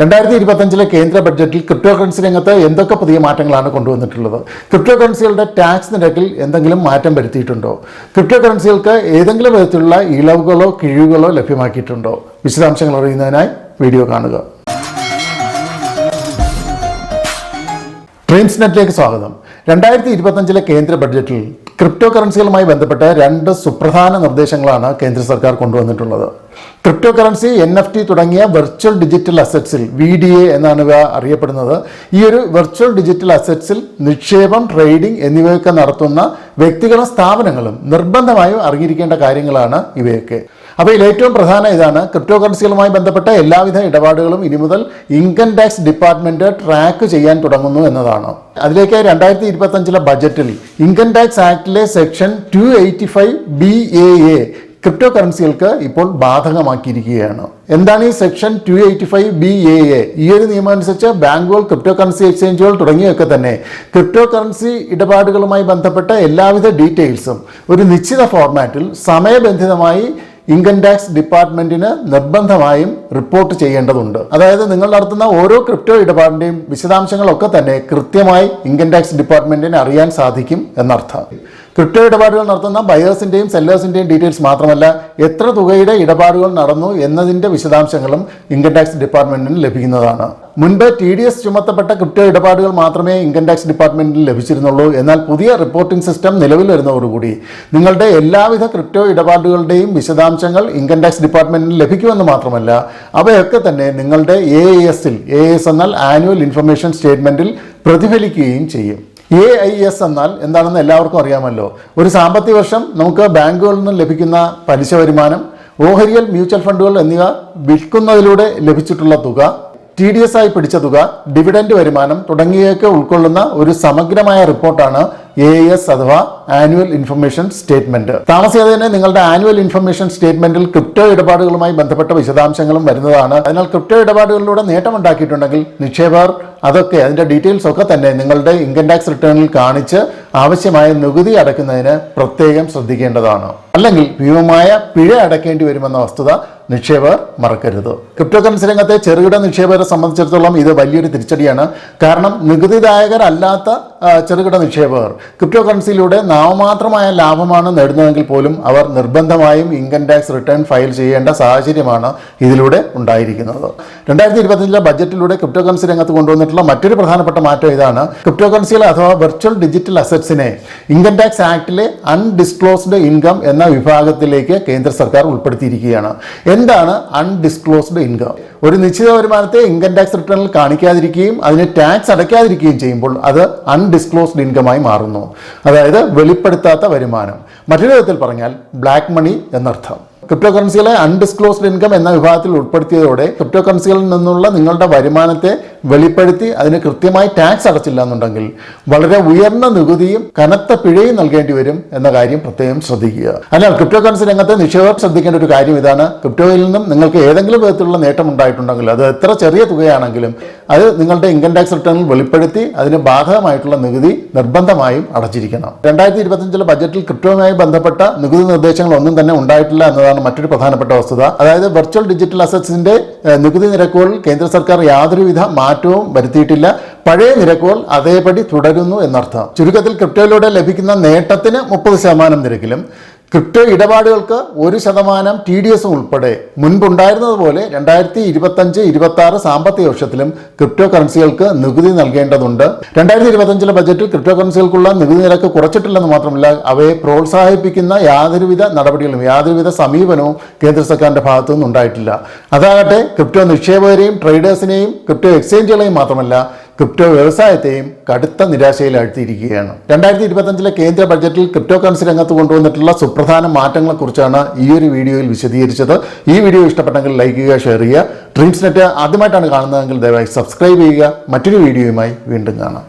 രണ്ടായിരത്തി ഇരുപത്തഞ്ചിലെ കേന്ദ്ര ബഡ്ജറ്റിൽ ക്രിപ്റ്റോ കറൻസി രംഗത്ത് എന്തൊക്കെ പുതിയ മാറ്റങ്ങളാണ് കൊണ്ടുവന്നിട്ടുള്ളത്? ക്രിപ്റ്റോ കറൻസികളുടെ ടാക്സ് നിരക്കിൽ എന്തെങ്കിലും മാറ്റം വരുത്തിയിട്ടുണ്ടോ? ക്രിപ്റ്റോ കറൻസികൾക്ക് ഏതെങ്കിലും വിധത്തിലുള്ള ഇളവുകളോ കിഴിവുകളോ ലഭ്യമാക്കിയിട്ടുണ്ടോ? വിശദാംശങ്ങൾ അറിയുന്നതിനായി വീഡിയോ കാണുക. ട്രെയിൻസ് നെറ്റിലേക്ക് സ്വാഗതം. രണ്ടായിരത്തി ഇരുപത്തഞ്ചിലെ കേന്ദ്ര ബഡ്ജറ്റിൽ ക്രിപ്റ്റോ കറൻസികളുമായി ബന്ധപ്പെട്ട രണ്ട് സുപ്രധാന നിർദ്ദേശങ്ങളാണ് കേന്ദ്ര സർക്കാർ കൊണ്ടുവന്നിട്ടുള്ളത്. Crypto currency N F T തുടങ്ങിയ വെർച്വൽ ഡിജിറ്റൽ അസറ്റ്സിൽ വി ഡി എ എന്നാണ് ഇവ അറിയപ്പെടുന്നത്. ഈ ഒരു വെർച്വൽ ഡിജിറ്റൽ അസറ്റ്സിൽ നിക്ഷേപം ട്രേഡിംഗ് എന്നിവയൊക്കെ നടത്തുന്ന വ്യക്തികളും സ്ഥാപനങ്ങളും നിർബന്ധമായും അറിഞ്ഞിരിക്കേണ്ട കാര്യങ്ങളാണ് ഇവയൊക്കെ. അപ്പോൾ ഇതിൽ ഏറ്റവും പ്രധാന ഇതാണ്. ക്രിപ്റ്റോ കറൻസികളുമായി ബന്ധപ്പെട്ട എല്ലാവിധ ഇടപാടുകളും ഇനി മുതൽ ഇൻകം ടാക്സ് ഡിപ്പാർട്ട്മെന്റ് ട്രാക്ക് ചെയ്യാൻ തുടങ്ങുന്നു എന്നതാണ്. അതിലേക്ക് രണ്ടായിരത്തി ഇരുപത്തഞ്ചിലെ ബജറ്റിൽ income tax ആക്ടിലെ section two eighty five B A A crypto കറൻസികൾക്ക് ഇപ്പോൾ ബാധകമാക്കിയിരിക്കുകയാണ്. എന്താണ് ഈ section two eighty five B A A ഈ ഒരു നിയമം അനുസരിച്ച് ബാങ്കുകൾ ക്രിപ്റ്റോ കറൻസി എക്സ്ചേഞ്ചുകൾ തുടങ്ങിയൊക്കെ തന്നെ ക്രിപ്റ്റോ കറൻസി ഇടപാടുകളുമായി ബന്ധപ്പെട്ട എല്ലാവിധ ഡീറ്റെയിൽസും ഒരു നിശ്ചിത ഫോർമാറ്റിൽ സമയബന്ധിതമായി ഇൻകം ടാക്സ് ഡിപ്പാർട്ട്മെന്റിന് നിർബന്ധമായും റിപ്പോർട്ട് ചെയ്യേണ്ടതുണ്ട്. അതായത് നിങ്ങൾ നടത്തുന്ന ഓരോ ക്രിപ്റ്റോ ഇടപാടിന്റെയും വിശദാംശങ്ങളൊക്കെ തന്നെ കൃത്യമായി ഇൻകം ടാക്സ് ഡിപ്പാർട്ട്മെന്റിന് അറിയാൻ സാധിക്കും എന്നർത്ഥം. ക്രിപ്റ്റോ ഇടപാടുകൾ നടത്തുന്ന ബയേഴ്സിന്റെയും സെല്ലേഴ്സിന്റെയും ഡീറ്റെയിൽസ് മാത്രമല്ല എത്ര തുകയുടെ ഇടപാടുകൾ നടന്നു എന്നതിന്റെ വിശദാംശങ്ങളും ഇൻകം ടാക്സ് ഡിപ്പാർട്ട്മെന്റിന് ലഭിക്കുന്നതാണ്. മുൻപ് ടി ഡി എസ് ചുമത്തപ്പെട്ട ക്രിപ്റ്റോ ഇടപാടുകൾ മാത്രമേ ഇൻകം ടാക്സ് ഡിപ്പാർട്ട്മെന്റിൽ ലഭിച്ചിരുന്നുള്ളൂ. എന്നാൽ പുതിയ റിപ്പോർട്ടിംഗ് സിസ്റ്റം നിലവിൽ വരുന്നതോടുകൂടി നിങ്ങളുടെ എല്ലാവിധ ക്രിപ്റ്റോ ഇടപാടുകളുടെയും വിശദാംശങ്ങൾ ഇൻകം ടാക്സ് ഡിപ്പാർട്ട്മെന്റിന് ലഭിക്കുമെന്ന് മാത്രമല്ല അവയൊക്കെ തന്നെ നിങ്ങളുടെ എ എസിൽ എ എസ് എന്നാൽ ആനുവൽ ഇൻഫർമേഷൻ സ്റ്റേറ്റ്മെന്റിൽ പ്രതിഫലിക്കുകയും ചെയ്യും. എ ഐ എസ് എന്നാൽ എന്താണെന്ന് എല്ലാവർക്കും അറിയാമല്ലോ. ഒരു സാമ്പത്തിക വർഷം നമുക്ക് ബാങ്കുകളിൽ നിന്ന് ലഭിക്കുന്ന പലിശ വരുമാനം ഓഹരികൾ മ്യൂച്വൽ ഫണ്ടുകൾ എന്നിവ വിൽക്കുന്നതിലൂടെ ലഭിച്ചിട്ടുള്ള തുക ടി ഡി എസ് ആയി പിടിച്ച തുക ഡിവിഡൻഡ് വരുമാനം തുടങ്ങിയവയൊക്കെ ഉൾക്കൊള്ളുന്ന ഒരു സമഗ്രമായ റിപ്പോർട്ടാണ് എ എസ് അഥവാ ആനുവൽ ഇൻഫർമേഷൻ സ്റ്റേറ്റ്മെന്റ് താമസിയാതെ തന്നെ നിങ്ങളുടെ ആനുവൽ ഇൻഫർമേഷൻ സ്റ്റേറ്റ്മെന്റിൽ ക്രിപ്റ്റോ ഇടപാടുകളുമായി ബന്ധപ്പെട്ട വിശദാംശങ്ങളും വരുന്നതാണ്. അതിനാൽ ക്രിപ്റ്റോ ഇടപാടുകളിലൂടെ നേട്ടമുണ്ടാക്കിയിട്ടുണ്ടെങ്കിൽ നിക്ഷേപർ അതൊക്കെ അതിന്റെ ഡീറ്റെയിൽസ് ഒക്കെ തന്നെ നിങ്ങളുടെ ഇൻകം ടാക്സ് റിട്ടേണിൽ കാണിച്ച് ആവശ്യമായ നികുതി അടയ്ക്കുന്നതിന് പ്രത്യേകം ശ്രദ്ധിക്കേണ്ടതാണ്. അല്ലെങ്കിൽ ഭീമമായ പിഴ അടയ്ക്കേണ്ടി വരുമെന്ന വസ്തുത നിക്ഷേപർ മറക്കരുത്. ക്രിപ്റ്റോ കറൻസി രംഗത്തെ ചെറുകിട നിക്ഷേപകരെ സംബന്ധിച്ചിടത്തോളം ഇത് വലിയൊരു തിരിച്ചടിയാണ്. കാരണം നികുതിദായകരല്ലാത്ത ചെറുകിട നിക്ഷേപകർ. ക്രിപ്റ്റോ കറൻസിയിലൂടെ നാമമാത്രമായ ലാഭമാണ് നേടുന്നതെങ്കിൽ പോലും അവർ നിർബന്ധമായും ഇൻകം ടാക്സ് റിട്ടേൺ ഫയൽ ചെയ്യേണ്ട സാഹചര്യമാണ് ഇതിലൂടെ ഉണ്ടായിരിക്കുന്നത്. രണ്ടായിരത്തി ഇരുപത്തിയഞ്ചിലെ ബജറ്റിലൂടെ ക്രിപ്റ്റോ കറൻസി രംഗത്ത് കൊണ്ടുവന്നിട്ടുള്ള മറ്റൊരു പ്രധാനപ്പെട്ട മാറ്റം ഇതാണ്. ക്രിപ്റ്റോ കറൻസികൾ അഥവാ വെർച്വൽ ഡിജിറ്റൽ അസറ്റ്സിനെ ഇൻകം ടാക്സ് ആക്ടിലെ അൺഡിസ്ക്ലോസ്ഡ് ഇൻകം എന്ന വിഭാഗത്തിലേക്ക് കേന്ദ്ര സർക്കാർ ഉൾപ്പെടുത്തിയിരിക്കുകയാണ്. എന്താണ് അൺഡിസ്ക്ലോസ്ഡ് ഇൻകം? ഒരു നിശ്ചിത വരുമാനത്തെ ഇൻകം ടാക്സ് റിട്ടേണിൽ കാണിക്കാതിരിക്കുകയും അതിന് ടാക്സ് അടയ്ക്കാതിരിക്കുകയും ചെയ്യുമ്പോൾ അത് അൺഡിസ്ക്ലോസ്ഡ് ഇൻകമായി മാറുന്നു. അതായത് വെളിപ്പെടുത്താത്ത വരുമാനം. മറ്റൊരു വിധത്തിൽ പറഞ്ഞാൽ ബ്ലാക്ക് മണി എന്നർത്ഥം. ക്രിപ്റ്റോ കറൻസികളെ അൺഡിസ്ക്ലോസ്ഡ് ഇൻകം എന്ന വിഭാഗത്തിൽ ഉൾപ്പെടുത്തിയതോടെ ക്രിപ്റ്റോ കറൻസികളിൽ നിന്നുള്ള നിങ്ങളുടെ വരുമാനത്തെ വെളിപ്പെടുത്തി അതിന് കൃത്യമായി ടാക്സ് അടച്ചില്ല എന്നുണ്ടെങ്കിൽ വളരെ ഉയർന്ന നികുതിയും കനത്ത പിഴയും നൽകേണ്ടി വരും എന്ന കാര്യം പ്രത്യേകം ശ്രദ്ധിക്കുക. അതിനാൽ ക്രിപ്റ്റോ കറൻസി രംഗത്തെ നിക്ഷേപകർ ശ്രദ്ധിക്കേണ്ട ഒരു കാര്യം ഇതാണ്. ക്രിപ്റ്റോയിൽ നിന്നും നിങ്ങൾക്ക് ഏതെങ്കിലും വിധത്തിലുള്ള നേട്ടം ഉണ്ടായിട്ടുണ്ടെങ്കിൽ അത് എത്ര ചെറിയ തുകയാണെങ്കിലും അത് നിങ്ങളുടെ ഇൻകം ടാക്സ് റിട്ടേണിൽ വെളിപ്പെടുത്തി അതിന് ബാധകമായിട്ടുള്ള നികുതി നിർബന്ധമായും അടച്ചിരിക്കണം. രണ്ടായിരത്തി ഇരുപത്തിയഞ്ചിലെ ബജറ്റിൽ ക്രിപ്റ്റോയുമായി ബന്ധപ്പെട്ട നികുതി നിർദ്ദേശങ്ങൾ ഒന്നും തന്നെ ഉണ്ടായിട്ടില്ല എന്നതാണ് മറ്റൊരു പ്രധാനപ്പെട്ട വസ്തുത. അതായത് വെർച്വൽ ഡിജിറ്റൽ അസറ്റ്സിന്റെ നികുതി നിരക്കുകളിൽ കേന്ദ്ര സർക്കാർ യാതൊരുവിധ മാറ്റവും വരുത്തിയിട്ടില്ല. പഴയ നിരക്കുകൾ അതേപടി തുടരുന്നു എന്നർത്ഥം. ചുരുക്കത്തിൽ ക്രിപ്റ്റോയിലൂടെ ലഭിക്കുന്ന നേട്ടത്തിന് മുപ്പത് ശതമാനം നിരക്കിലും ക്രിപ്റ്റോ ഇടപാടുകൾക്ക് ഒരു ശതമാനം ടി ഡി എസ് ഉൾപ്പെടെ മുൻപുണ്ടായിരുന്നതുപോലെ രണ്ടായിരത്തി ഇരുപത്തഞ്ച് ഇരുപത്തി ആറ് സാമ്പത്തിക വർഷത്തിലും ക്രിപ്റ്റോ കറൻസികൾക്ക് നികുതി നൽകേണ്ടതുണ്ട്. രണ്ടായിരത്തി ഇരുപത്തഞ്ചിലെ ബജറ്റിൽ ക്രിപ്റ്റോ കറൻസികൾക്കുള്ള നികുതി നിരക്ക് കുറച്ചിട്ടില്ലെന്ന് മാത്രമല്ല അവയെ പ്രോത്സാഹിപ്പിക്കുന്ന യാതൊരുവിധ നടപടികളും യാതൊരുവിധ സമീപനവും കേന്ദ്ര സർക്കാരിന്റെ ഭാഗത്തു ഉണ്ടായിട്ടില്ല അതാകട്ടെ ക്രിപ്റ്റോ നിക്ഷേപകരെയും ട്രേഡേഴ്സിനെയും ക്രിപ്റ്റോ എക്സ്ചേഞ്ചുകളെയും മാത്രമല്ല ക്രിപ്റ്റോ വ്യവസായത്തെയും കടുത്ത നിരാശയിൽ ആഴ്ത്തിയിരിക്കുകയാണ് രണ്ടായിരത്തി ഇരുപത്തഞ്ചിലെ കേന്ദ്ര ബഡ്ജറ്റിൽ ക്രിപ്റ്റോ കറൻസി രംഗത്ത് കൊണ്ടുവന്നിട്ടുള്ള സുപ്രധാന മാറ്റങ്ങളെക്കുറിച്ചാണ് ഈ ഒരു വീഡിയോയിൽ വിശദീകരിച്ചത്. ഈ വീഡിയോ ഇഷ്ടപ്പെട്ടെങ്കിൽ ലൈക്ക് ചെയ്യുക ഷെയർ ചെയ്യുക. ഡ്രീംസ് നെറ്റ് ആദ്യമായിട്ടാണ് കാണുന്നതെങ്കിൽ ദയവായി സബ്സ്ക്രൈബ് ചെയ്യുക. മറ്റൊരു വീഡിയോയുമായി വീണ്ടും കാണാം.